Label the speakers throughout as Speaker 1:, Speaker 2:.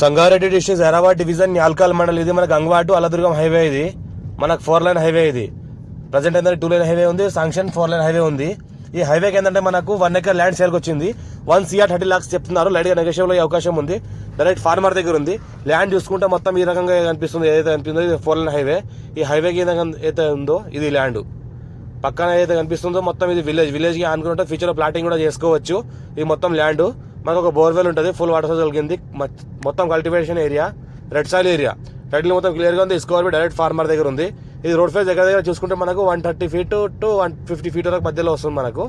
Speaker 1: Sangareddy district Hyderabad division Nyalkal mandal ఇది. మనకు గంగవాటు అలదుర్గం హైవే ఇది. మనకు ఫోర్ లైన్ హైవే ఇది. ప్రజెంట్ ఏంటంటే టూ లైన్ హైవే ఉంది సాంక్షన్ ఫోర్ లైన్ హైవే ఉంది. ఈ హైవేకి ఏంటంటే మనకు వన్ ఎకర్ ల్యాండ్ సేల్కి వచ్చింది. వన్ సిఆర్ థర్టీ లాక్స్ చెప్తున్నారు. లైట్గా నెగోషియబుల్ అయ్యే అవకాశం ఉంది. డైరెక్ట్ ఫార్మర్ దగ్గర ఉంది. ల్యాండ్ చూసుకుంటే మొత్తం ఈ రకంగా కనిపిస్తుంది. ఏదైతే కనిపిస్తుందో ఇది ఫోర్ లైన్ హైవే. ఈ హైవేకి ఏదైతే ఉందో ఇది ల్యాండ్ పక్కన ఏదైతే కనిపిస్తుందో మొత్తం ఇది విలేజ్ విలేజ్కి ఆనుకుంటే ఫ్యూచర్లో ప్లాటింగ్ కూడా చేసుకోవచ్చు. ఇది మొత్తం ల్యాండ్ మనకు ఒక బోర్వెల్ ఉంటుంది ఫుల్ వాటర్ సోర్స్ కలిగింది. మొత్తం cultivation area red soil area రెడ్లు మొత్తం క్లియర్గా ఉంది. స్కోర్ డైరెక్ట్ ఫార్మర్ దగ్గర ఉంది. ఇది రోడ్ ఫేస్ దగ్గర దగ్గర చూసుకుంటే మనకు one thirty feet to one fifty feet వరకు మధ్యలో వస్తుంది మనకు.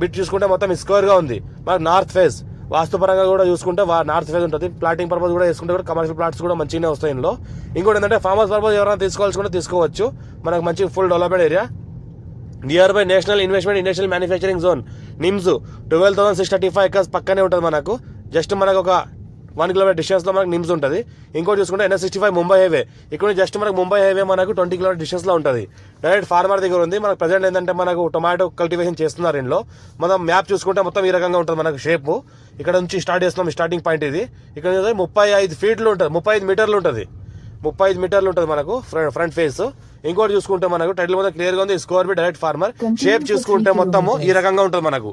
Speaker 1: బిట్ చూసుకుంటే మొత్తం స్క్వేర్గా ఉంది. మనకు నార్త్ ఫేస్ వాస్తుపరంగా కూడా చూసుకుంటే నార్త్ ఫేస్ ఉంటుంది. ప్లాటింగ్ పర్పస్ కూడా చేసుకుంటే కూడా కమర్షియల్ ప్లాట్స్ కూడా మంచిగానే వస్తాయి ఇందులో. ఇంకోటి ఏంటంటే ఫార్మర్స్ పర్పస్ ఎవరైనా తీసుకోవాల్సి కూడా తీసుకోవచ్చు. మనకు మంచి full development area nearby national investment industrial manufacturing zone NIMS twelve thousand six thirty five acres పక్కనే ఉంటుంది మనకు. జస్ట్ మనకు ఒక వన్ కిలోమీటర్ డిస్టెన్స్లో మనకు నిమ్స్ ఉంటుంది. ఇంకోటి చూసుకుంటే NS sixty five Mumbai highway ఇక్కడ జస్ట్ మనకు ముంబై హైవే మనకు ట్వంటీ కిలోమీటర్ డిస్టెన్స్లో ఉంటుంది. డైరెక్ట్ ఫార్మర్ దగ్గర ఉంది. మనకు ప్రజెంట్ ఏంటంటే మనకు టొమాటో కల్టివేషన్ చేస్తున్నారు ఇంట్లో. మనం మ్యాప్ చూసుకుంటే మొత్తం ఈ రకంగా ఉంటుంది మనకు షేపు ఇక్కడ నుంచి స్టార్ట్ చేస్తున్నాం. స్టార్టింగ్ పాయింట్ ఇది. ఇక్కడ ముప్పై ఐదు ఫీట్లు ఉంటుంది. ముప్పై ఐదు మీటర్లు ఉంటుంది. ముప్పై ఐదు మీటర్లు ఉంటుంది మనకు ఫ్రంట్ ఫ్రంట్ ఫేస్ ఇంకోటి చూసుకుంటే మనకు టైటిల్ మొత్తం క్లియర్గా ఉంది. Square bit direct farmer shape చూసుకుంటే మొత్తము ఈ రకంగా ఉంటుంది మనకు.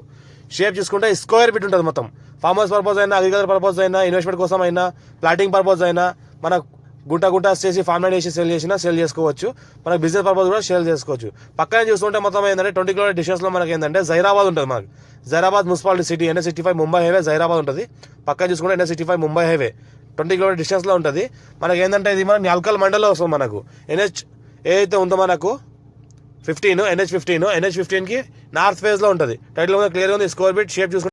Speaker 1: షేప్ చూసుకుంటే స్క్వేర్ బిట్ ఉంటుంది మొత్తం. ఫార్మర్స్ పర్పస్ అయినా అగ్రికల్చర్ పర్పస్ అయినా ఇన్వెస్ట్మెంట్ కోసం అయినా ప్లాటింగ్ పర్పస్ అయినా మన గుంట గుంట చేసి ఫార్మ్ ల్యాండ్ వేసి సేల్ చేసినా సేల్ చేసుకోవచ్చు. మనకు బిజినెస్ పర్పస్ కూడా సేల్ చేసుకోవచ్చు. పక్కనే చూస్తుంటే మొత్తం ఏంటంటే ట్వంటీ కిలోమీటర్ డిస్టెన్స్లో మనకి ఏంటంటే జైరాబాద్ ఉంటుంది మనకు. Zaheerabad municipality city NS sixty five Mumbai highway Zaheerabad ఉంటుంది. పక్కన చూసుకుంటే NS sixty five Mumbai highway twenty kilometre డిస్టెన్స్లో ఉంటుంది. మనకి ఏంటంటే ఇది మన న్యాల్కల్ మండల్లో వస్తుంది మనకు. ఎన్హెచ్ ఏదైతే ఉందో మనకు? ఫిఫ్టీన్ ఎన్హెచ్ ఫిఫ్టీన్ ఎన్హెచ్ ఫిఫ్టీన్కి నార్త్ ఫేజ్లో ఉంటుంది. టైటిల్ క్లియర్ ఉంది స్కోర్ బిట్ షేప్ చూసుకుంటే